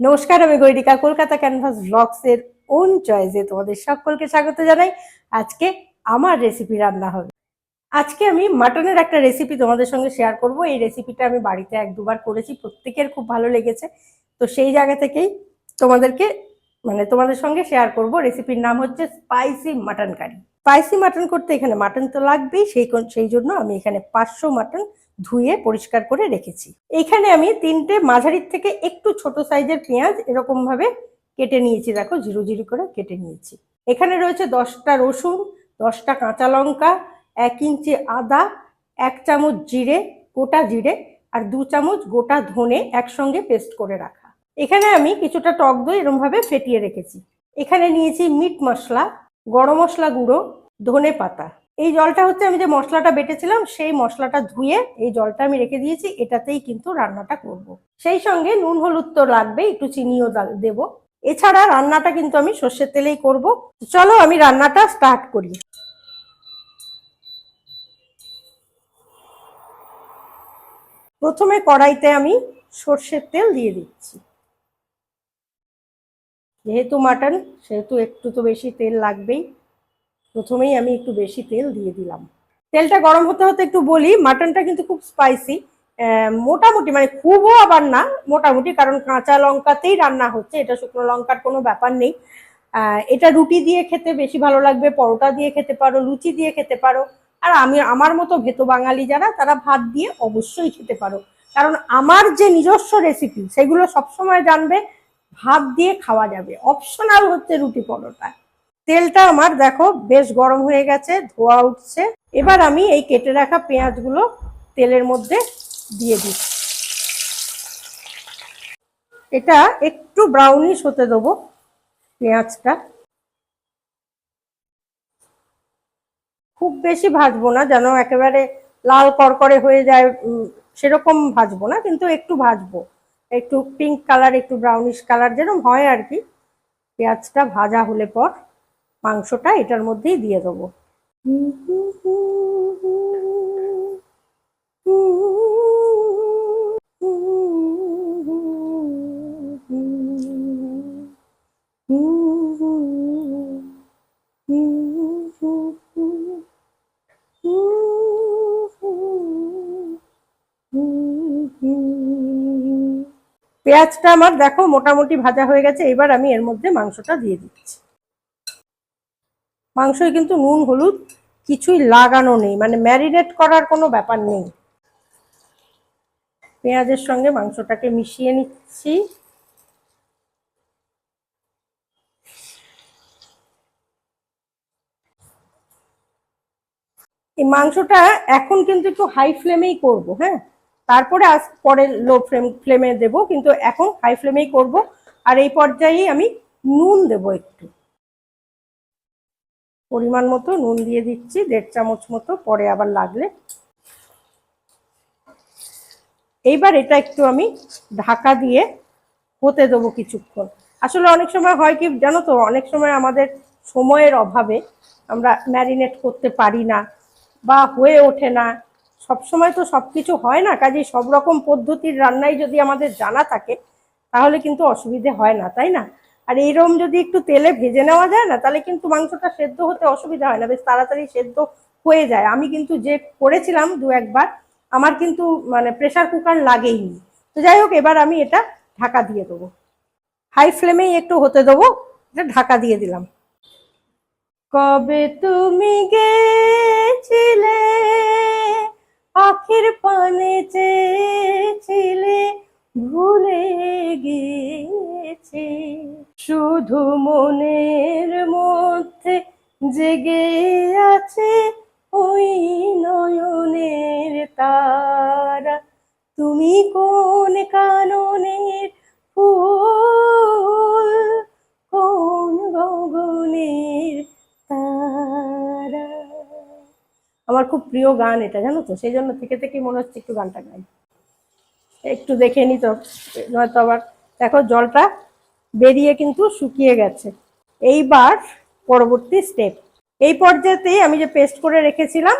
নমস্কার, আমি Gairika. Kolkata canvas blogs এর ওন চয়েসে তোমাদের সকলকে স্বাগত জানাই। আজকে আমার রেসিপি রান্না হবে। আজকে আমি মাটনের একটা রেসিপি তোমাদের সঙ্গে শেয়ার করব। এই রেসিপিটা আমি বাড়িতে এক দুবার করেছি, প্রত্যেকের খুব ভালো লেগেছে। তো সেই জায়গা থেকেই তোমাদেরকে মানে তোমাদের সঙ্গে শেয়ার করব। রেসিপির নাম হচ্ছে spicy mutton curry spicy mutton করতে এখানে মাটন তো লাগবেই, সেই সেই জন্য আমি এখানে পাঁচশো মাটন ধুয়ে পরিষ্কার করে রেখেছি। এখানে আমি তিনটে মাঝারির থেকে একটু ছোট সাইজের পেঁয়াজ এরকম ভাবে কেটে নিয়েছি, দেখো জিরো জিরো করে কেটে নিয়েছি। এখানে রয়েছে দশটা রসুন, দশটা কাঁচা লঙ্কা, এক ইঞ্চি আদা, এক চামচ জিরে, গোটা জিরে, আর দু চামচ গোটা ধনে একসঙ্গে পেস্ট করে রাখা। এখানে আমি কিছুটা টক দই এরকম ভাবে ফেটিয়ে রেখেছি। এখানে নিয়েছি মিট মশলা, গরম মশলা গুঁড়ো, ধনে পাতা। এই জলটা হচ্ছে আমি যে মশলাটা বেটেছিলাম, সেই মশলাটা ধুয়ে এই জলটা আমি রেখে দিয়েছি, এটাতেই কিন্তু রান্নাটা করব। সেই সঙ্গে নুন, হলুদ তো লাগবে একটু চিনিও দেবো। এছাড়া রান্নাটা কিন্তু আমি সর্ষের তেলেই করব। চলো আমি রান্নাটা স্টার্ট করি। প্রথমে কড়াইতে আমি সর্ষের তেল দিয়ে দিচ্ছি। যেহেতু মাটন, সেহেতু একটু তো বেশি তেল লাগবেই। প্রথমেই আমি একটু বেশি তেল দিয়ে দিলাম। তেলটা গরম হতে হতে একটু বলি, মাটনটা কিন্তু খুব স্পাইসি মোটামুটি মানে খুবও আবার না, মোটামুটি, কারণ কাঁচা লঙ্কাতেই রান্না হচ্ছে, এটা শুকনো লঙ্কার কোনো ব্যাপার নেই। এটা রুটি দিয়ে খেতে বেশি ভালো লাগবে, পরোটা দিয়ে খেতে পারো, লুচি দিয়ে খেতে পারো। আর আমি, আমার মতো ভেতো বাঙালি যারা, তারা ভাত দিয়ে অবশ্যই খেতে পারো। কারণ আমার যে নিজস্ব রেসিপি সেগুলো সবসময় জানবে ভাত দিয়ে খাওয়া যাবে। অপশনাল হচ্ছে রুটি পরোটা। তেলটা আমার দেখো বেশ গরম হয়ে গেছে, ধোয়া উঠছে। এবার আমি এই কেটে রাখা পেঁয়াজগুলো তেলের মধ্যে দিয়ে দিচ্ছি এটা একটু ব্রাউনিশ হতে দেবো পেঁয়াজটা। খুব বেশি ভাজবো না, যেন একেবারে লাল করকরে হয়ে যায় সেরকম ভাজবো না, কিন্তু একটু ভাজবো। একটু পিঙ্ক কালার একটু ব্রাউনিশ কালার যেরকম হয় আর কি। পেঁয়াজটা ভাজা হলে পর মাংসটা এটার মধ্যেই দিয়ে দেবো। পেঁয়াজটা আমার দেখো মোটামুটি ভাজা হয়ে গেছে, এবার আমি এর মধ্যে মাংসটা দিয়ে দিচ্ছি। মাংসই কিন্তু নুন, হলুদ কিছুই লাগানো নেই মানে ম্যারিনেট করার কোনো ব্যাপার নেই। পেঁয়াজের সঙ্গে মাংসটাকে মিশিয়ে নিচ্ছি। এই মাংসটা এখন কিন্তু একটু হাই ফ্লেমেই করব হ্যাঁ? তারপরে আজ পরে লো ফ্লেম ফ্লেমে দেবো, কিন্তু এখন হাই ফ্লেমেই করব। আর এই পর্যায়েই আমি নুন দেবো একটু। পরিমাণ মতো নুন দিয়ে দিচ্ছি, দেড় চামচ মতো, পরে আবার লাগলে। এইবার এটা একটু আমি ঢাকা দিয়ে হতে দেবো কিছুক্ষণ। আসলে অনেক সময় হয় কি, জানো তো, অনেক সময় আমাদের সময়ের অভাবে আমরা ম্যারিনেট করতে পারি না বা হয়ে ওঠে না। সব সময় তো সব কিছু হয় না, কাজেই সব রকম পদ্ধতির রান্নাই যদি আমাদের জানা থাকে, তাহলে কিন্তু অসুবিধে হয় না, তাই না? আর এইরকম যদি একটু তেলে ভেজে নেওয়া যায় না, তাহলে কিন্তু মাংসটা সেদ্ধ হতে অসুবিধা হয় না, বেশ তাড়াতাড়ি সেদ্ধ হয়ে যায়। আমি কিন্তু যে করেছিলাম দু একবার, আমার কিন্তু মানে প্রেসার কুকার লাগেইনি তো যাই হোক, এবার আমি এটা ঢাকা দিয়ে দেবো। হাই ফ্লেমেই একটু হতে দেবো, এটা ঢাকা দিয়ে দিলাম। কবে তুমি গেছিলে? পাখির পানে চেয়েছিলে, ভুলে গিয়েছি। শুধু মনের মধ্যে জেগে আছে ওই নয়নের তারা। তুমি কোন খুব প্রিয় গান এটা, জানো তো? সেই জন্য থেকে থেকেই মনে হচ্ছে একটু গানটা গাই। একটু দেখে নি তো, নয়তো আবার দেখো জলটা বেরিয়ে কিন্তু শুকিয়ে গেছে। এইবার পরবর্তী স্টেপ এই পর্যায়েতেই আমি যে পেস্ট করে রেখেছিলাম,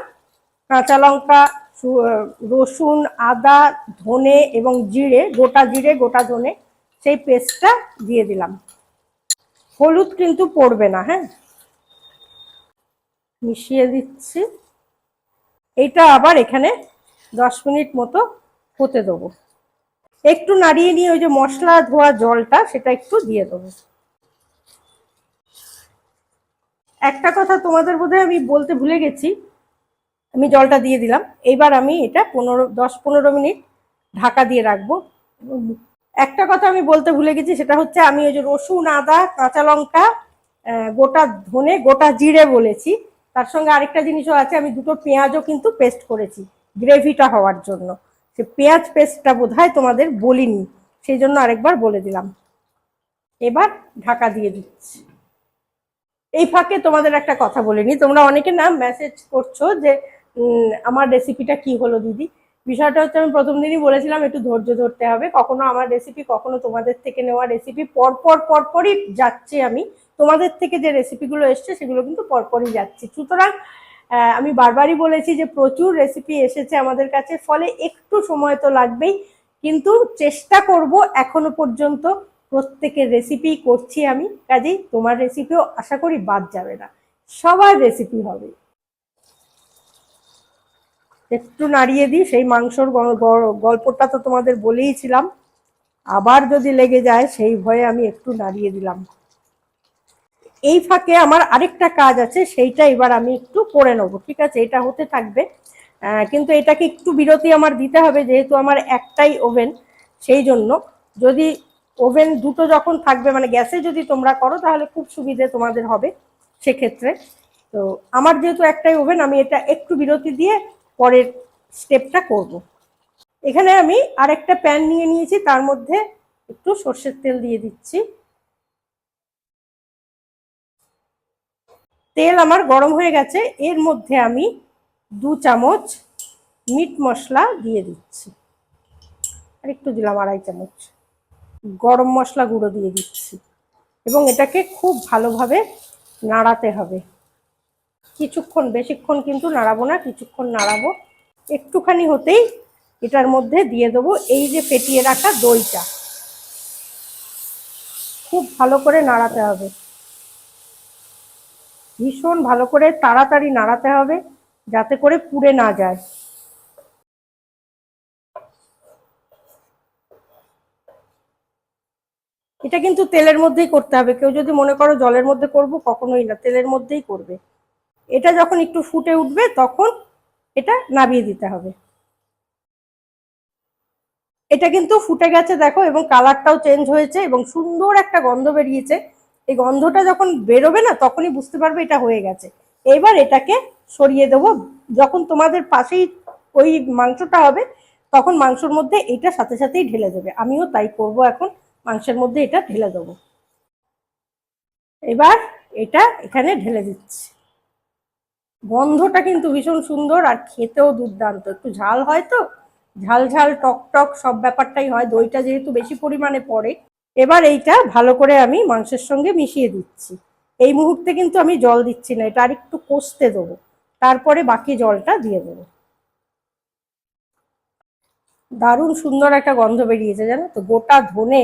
কাঁচা লঙ্কা রসুন, আদা, ধনে এবং জিরে, গোটা জিরে, গোটা ধনে, সেই পেস্টটা দিয়ে দিলাম। হলুদ কিন্তু পড়বে না হ্যাঁ? মিশিয়ে দিচ্ছি। এইটা আবার এখানে দশ মিনিট মতো হতে দেবো। একটু নাড়িয়ে নিয়ে ওই যে মশলা ধোয়া জলটা সেটা একটু দিয়ে দেবো। একটা কথা তোমাদের বোধহয় আমি বলতে ভুলে গেছি, আমি জলটা দিয়ে দিলাম। এইবার আমি এটা পনেরো, দশ পনেরো মিনিট ঢাকা দিয়ে রাখব। একটা কথা আমি বলতে ভুলে গেছি, সেটা হচ্ছে আমি ওই যে রসুন, আদা, কাঁচা লঙ্কা গোটা ধনে, গোটা জিরে বলেছি। তার সঙ্গে আরেকটা জিনিসও আছে, আমি দুটো পেঁয়াজও কিন্তু পেস্ট করেছি গ্রেভিটা হওয়ার জন্য। সে পেঁয়াজ পেস্টটা বোধহয় তোমাদের বলিনি, সেই জন্য আরেকবার বলে দিলাম। এবার ঢাকা দিয়ে দিচ্ছি। এই ফাঁকে তোমাদের একটা কথা বলিনি তোমরা অনেকে না মেসেজ করছ যে আমার রেসিপিটা কি হলো দিদি? বিষয়টা হচ্ছে আমি প্রথম দিনই বলেছিলাম, একটু ধৈর্য ধরতে হবে। কখনো আমার রেসিপি কখনো তোমাদের থেকে নেওয়া রেসিপি পরপর, পরপরই যাচ্ছি আমি তোমাদের থেকে যে রেসিপিগুলো এসছে, সেগুলো কিন্তু পরপরই যাচ্ছি। সুতরাং আমি বারবারই বলেছি যে প্রচুর রেসিপি এসেছে আমাদের কাছে, ফলে একটু সময় তো লাগবেই। কিন্তু চেষ্টা করব এখনও পর্যন্ত প্রত্যেকের রেসিপি করছি আমি। কাজেই তোমার রেসিপিও আশা করি বাদ যাবে না। সবার রেসিপি হবে। একটু নাড়িয়ে দিই, সেই মাংসর গল্পটা তো তোমাদের বলেইছিলাম। আবার যদি লেগে যায়, সেই ভয়ে আমি একটু নাড়িয়ে দিলাম। এই ফাঁকে আমার আরেকটা কাজ আছে, সেইটা এবার আমি একটু করে নেব, ঠিক আছে? এটা হতে থাকবে। কিন্তু এটাকে একটু বিরতি আমার দিতে হবে, যেহেতু আমার একটাই ওভেন, সেই জন্য। যদি ওভেন দুটো যখন থাকবে মানে গ্যাসে যদি তোমরা করো, তাহলে খুব সুবিধে তোমাদের হবে সেক্ষেত্রে। তো আমার যেহেতু একটাই ওভেন, আমি এটা একটু বিরতি দিয়ে পরের স্টেপটা করব। এখানে আমি আরেকটা প্যান নিয়ে নিয়েছি, তার মধ্যে একটু সর্ষের তেল দিয়ে দিচ্ছি। তেল আমার গরম হয়ে গেছে, এর মধ্যে আমি দু চামচ মিট মশলা দিয়ে দিচ্ছি। আর একটু দিলাম আড়াই চামচ। গরম মশলা গুঁড়ো দিয়ে দিচ্ছি। এবং এটাকে খুব ভালোভাবে নাড়াতে হবে। কিছুক্ষণ, বেশিক্ষণ কিন্তু নাড়াবো না, কিছুক্ষণ নাড়াবো। একটুখানি হতেই এটার মধ্যে দিয়ে দেবো এই যে ফেটিয়ে রাখা দইটা। খুব ভালো করে নাড়াতে হবে। ভীষণ ভালো করে তাড়াতাড়ি নাড়াতে হবে যাতে করে পুড়ে না যায়। এটা কিন্তু তেলের মধ্যেই করতে হবে। কেউ যদি মনে করো জলের মধ্যে করব, কখনোই না, তেলের মধ্যেই করবে। এটা যখন একটু ফুটে উঠবে, তখন এটা নামিয়ে দিতে হবে। এটা কিন্তু ফুটে গেছে, দেখো, এবং কালারটাও চেঞ্জ হয়েছে, এবং সুন্দর একটা গন্ধ বেরিয়েছে। এই গন্ধটা যখন বেরোবে না, তখনই বুঝতে পারবে এটা হয়ে গেছে। এবার এটাকে সরিয়ে দেবো। যখন তোমাদের পাশেই ওই মাংসটা হবে, তখন মাংসর মধ্যে এটা সাথে সাথেই ঢেলে দেবে। আমিও তাই করব এখন। মাংসের মধ্যে এটা ঢেলে দেবো। এবার এটা এখানে ঢেলে দিচ্ছি। গন্ধটা কিন্তু ভীষণ সুন্দর আর খেতেও দুর্দান্ত। একটু ঝাল হয় তো? ঝাল ঝাল, টক টক সব ব্যাপারটাই হয়। দইটা যেহেতু বেশি পরিমাণে পড়ে। এবার এইটা ভালো করে আমি মাংসের সঙ্গে মিশিয়ে দিচ্ছি। এই মুহূর্তে কিন্তু আমি জল দিচ্ছি না, এটা আরেকটু কষতে দেবো। তারপরে বাকি জলটা দিয়ে দেবো। দারুণ সুন্দর একটা গন্ধ বেরিয়েছে জানো তো, গোটা ধনে।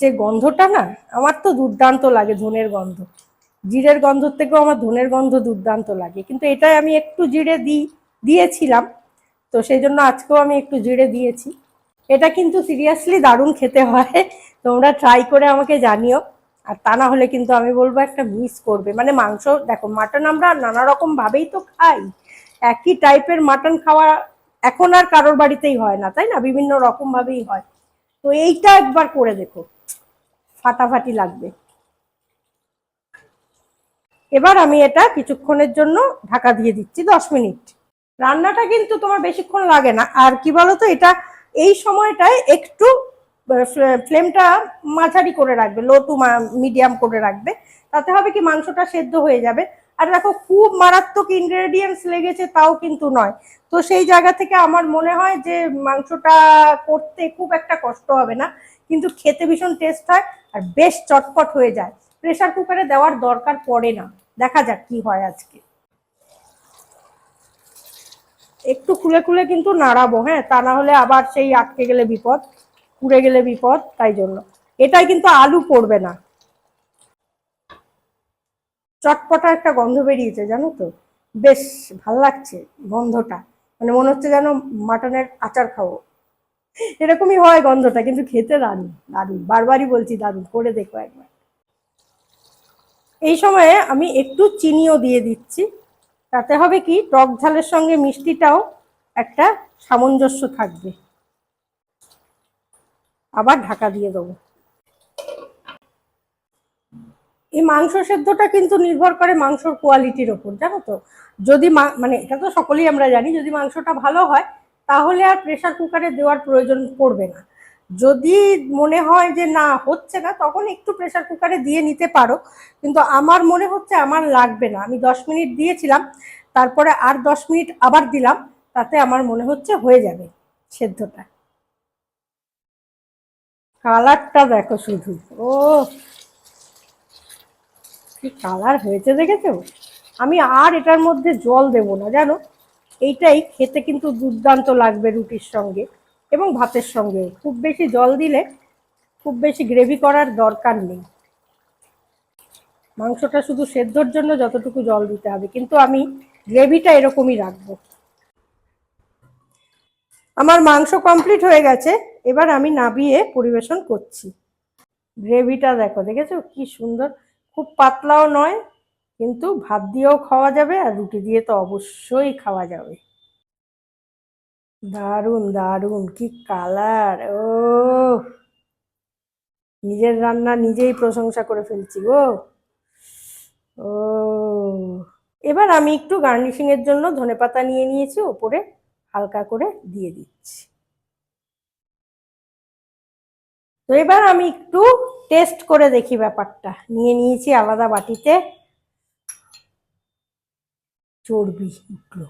যে গন্ধটা না, আমার তো দুর্দান্ত লাগে ধনের গন্ধ। জিরের গন্ধর থেকেও আমার ধনের গন্ধ দুর্দান্ত লাগে। কিন্তু এটাই আমি একটু জিরে দিই দিয়েছিলাম, তো সেই জন্য আজকেও আমি একটু জিরে দিয়েছি। এটা কিন্তু সিরিয়াসলি দারুণ খেতে হয়। তোমরা ট্রাই করে আমাকে জানিও। আর তা না হলে কিন্তু আমি বলব একটা মিস করবে। মানে মাংস, দেখো মাটন আমরা নানা রকম ভাবেই তো খাই। একই টাইপের মাটন খাওয়া এখন আর কারোর বাড়িতেই হয় না, তাই না? বিভিন্ন রকম ভাবেই হয়। তো এইটা একবার করে দেখো। ফাটাফাটি লাগবে। এবার আমি এটা কিছুক্ষণের জন্য ঢাকা দিয়ে দিচ্ছি, দশ মিনিট। রান্নাটা কিন্তু তোমার বেশিক্ষণ লাগে না। আর কি বলতো, এটা এই সময়টায় একটু ফ্লেমটা মাঝারি করে রাখবে লো টু মিডিয়াম করে রাখবে, তাতে হবে কি মাংসটা সেদ্ধ হয়ে যাবে। আর দেখো, খুব মারাত্মক ইনগ্রেডিয়েন্টস লেগেছে, তাও কিন্তু নয়। তো সেই জায়গা থেকে আমার মনে হয় যে মাংসটা করতে খুব একটা কষ্ট হবে না, কিন্তু খেতে ভীষণ টেস্ট হয় আর বেশ চটপট হয়ে যায়। প্রেশার কুকারে দেওয়ার দরকার পড়ে না। দেখা যাক কি হয় আজকে। একটু খুলে খুলে কিন্তু নাড়াবো হ্যাঁ তা না হলে আবার সেই আটকে গেলে বিপদ। পুড়ে গেলে বিপদ, তাই জন্য। এটাই কিন্তু আলু পড়বে না। চটপটা একটা গন্ধ বেরিয়েছে, জানো তো? বেশ ভালো লাগছে গন্ধটা। মানে মনে হচ্ছে যেন মাটনের আচার খাব। এরকমই হয় গন্ধটা, কিন্তু খেতে দারুণ দারুণ। বারবারই বলছি দারুণ, করে দেখো একবার। এই সময়ে আমি একটু চিনিও দিয়ে দিচ্ছি। তাতে হবে কি, টক ঝালের সঙ্গে মিষ্টিটাও একটা সামঞ্জস্য থাকবে। আবার ঢাকা দিয়ে দেবো। এই মাংস সেদ্ধটা কিন্তু নির্ভর করে মাংসর কোয়ালিটির ওপর, জানো তো? যদি মানে এটা তো সকলেই আমরা জানি, যদি মাংসটা ভালো হয়, তাহলে আর প্রেশার কুকারে দেওয়ার প্রয়োজন পড়বে না। যদি মনে হয় যে না, হচ্ছে না, তখন একটু প্রেসার কুকারে দিয়ে নিতে পারো। কিন্তু আমার মনে হচ্ছে আমার লাগবে না। আমি দশ মিনিট দিয়েছিলাম, তারপরে আর দশ মিনিট আবার দিলাম, তাতে আমার মনে হচ্ছে হয়ে যাবে সেদ্ধটা। কালারটা দেখো শুধু। ও কি কালার হয়েছে দেখেছ? আমি আর এটার মধ্যে জল দেব না, জানো? এইটাই খেতে কিন্তু দুর্দান্ত লাগবে রুটির সঙ্গে এবং ভাতের সঙ্গে খুব বেশি জল দিলে খুব বেশি গ্রেভি করার দরকার নেই। মাংসটা শুধু সেদ্ধর জন্য যতটুকু জল দিতে হবে, কিন্তু আমি গ্রেভিটা এরকমই রাখব। আমার মাংস কমপ্লিট হয়ে গেছে, এবার আমি নাবিয়ে পরিবেশন করছি। গ্রেভিটা দেখো, দেখেছ? কি সুন্দর। খুব পাতলাও নয়, কিন্তু ভাত দিয়েও খাওয়া যাবে, আর রুটি দিয়ে তো অবশ্যই খাওয়া যাবে। দারুণ দারুণ, কি কালার ও নিজের রান্না নিজেই প্রশংসা করে ফেলছি গো। ও এবার আমি একটু গার্নিশিং এর জন্য ধনেপাতা নিয়ে নিয়েছি, ওপরে হালকা করে দিয়ে দিচ্ছি। তো এবার আমি একটু টেস্ট করে দেখি ব্যাপারটা। নিয়ে নিয়েছি আলাদা বাটিতে। চর্বি উঠল।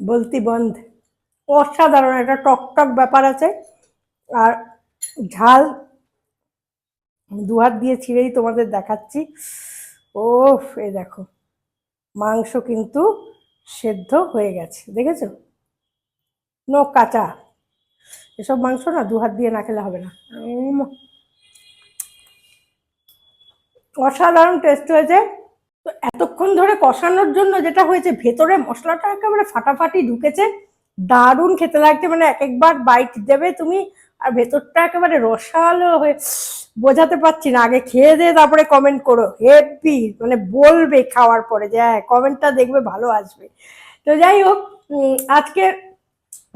বলতি বন্ধ। অসাধারণ একটা টক টক ব্যাপার আছে। আর ঝাল দু হাত দিয়ে ছিঁড়েই তোমাদের দেখাচ্ছি। ও এ দেখো, মাংস কিন্তু সেদ্ধ হয়ে গেছে, দেখেছ? নো কাঁচা। এসব মাংস না দু হাত দিয়ে না খেলে হবে না। অসাধারণ টেস্ট হয়েছে। তো এতক্ষণ ধরে কষানোর জন্য যেটা হয়েছে, ভেতরে মশলাটা একেবারে ফাটাফাটি ঢুকেছে। দারুণ খেতে লাগছে মানে এক একবার বাইট দেবে তুমি। আর ভেতরটা একেবারে রসালো হয়ে বোঝাতে পারছি না। আগে খেয়ে দিয়ে তারপরে কমেন্ট করো। হেভি মানে বলবে খাওয়ার পরে যে হ্যাঁ কমেন্টটা দেখবে, ভালো আসবে। তো যাই হোক আজকে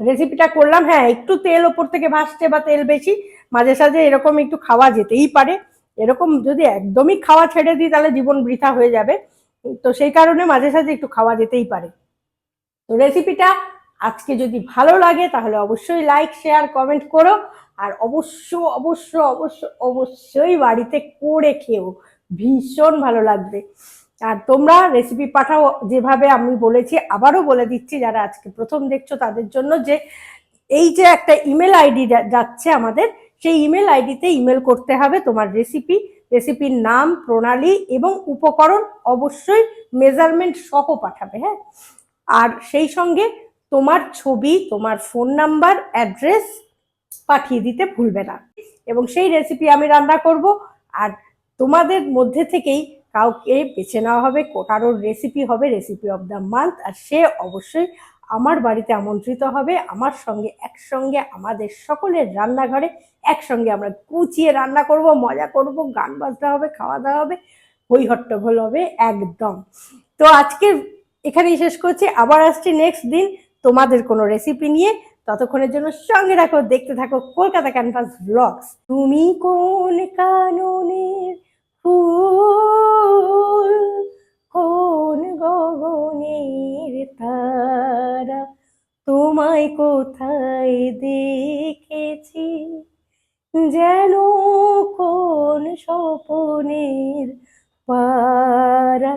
রেসিপিটা করলাম। হ্যাঁ একটু তেল ওপর থেকে ভাসছে বা তেল বেশি, মাঝে সাঝে এরকম একটু খাওয়া যেতেই পারে। এরকম যদি একদমই খাওয়া ছেড়ে দিই, তাহলে জীবন বৃথা হয়ে যাবে। তো সেই কারণে মাঝে সাঝে একটু খাওয়া যেতেই পারে। তো রেসিপিটা আজকে যদি ভালো লাগে, তাহলে অবশ্যই লাইক শেয়ার কমেন্ট করো। আর অবশ্য অবশ্য অবশ্য, অবশ্যই বাড়িতে করে খেও। ভীষণ ভালো লাগবে। আর তোমরা রেসিপি পাঠাও। যেভাবে আমি বলেছি, আবারও বলে দিচ্ছি, যারা আজকে প্রথম দেখছ, তাদের জন্য যে এই যে একটা ইমেল আইডি যাচ্ছে আমাদের, সেই ইমেল আইডিতে ইমেল করতে হবে তোমার রেসিপি রেসিপির নাম, প্রণালী এবং উপকরণ অবশ্যই মেজারমেন্ট সহ পাঠাবে হ্যাঁ? আর সেই সঙ্গে তোমার ছবি, তোমার ফোন নাম্বার অ্যাড্রেস পাঠিয়ে দিতে ভুলবে না। এবং সেই রেসিপি আমি রান্না করব। আর তোমাদের মধ্যে থেকেই কাউকে বেছে নেওয়া হবে, কারোর রেসিপি হবে রেসিপি অফ দ্য মান্থ আর সে অবশ্যই আমার বাড়িতে আমন্ত্রিত হবে। আমার সঙ্গে, একসঙ্গে আমাদের সকলের রান্নাঘরে একসঙ্গে আমরা কুচিয়ে রান্না করব, মজা করব, গান বাজনা হবে, খাওয়া দাওয়া হবে হই হট্টগোল হবে, একদম। তো আজকে এখানেই শেষ করছি। আবার আসছি নেক্সট দিন। তোমাদের কোনো রেসিপি নিয়ে ততক্ষণের জন্য সঙ্গে রাখো দেখতে থাকো কলকাতা ক্যানভাস ব্লগস তুমি কোন কাননের ফুল, কোন গগনের তার তোমায় কোথায় দেখেছি? যেন কোন স্বপনের পারা।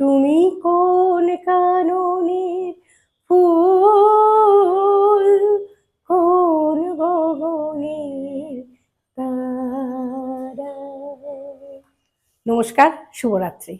তুমি কোন কাননের নমস্কার শুভরাত্রি।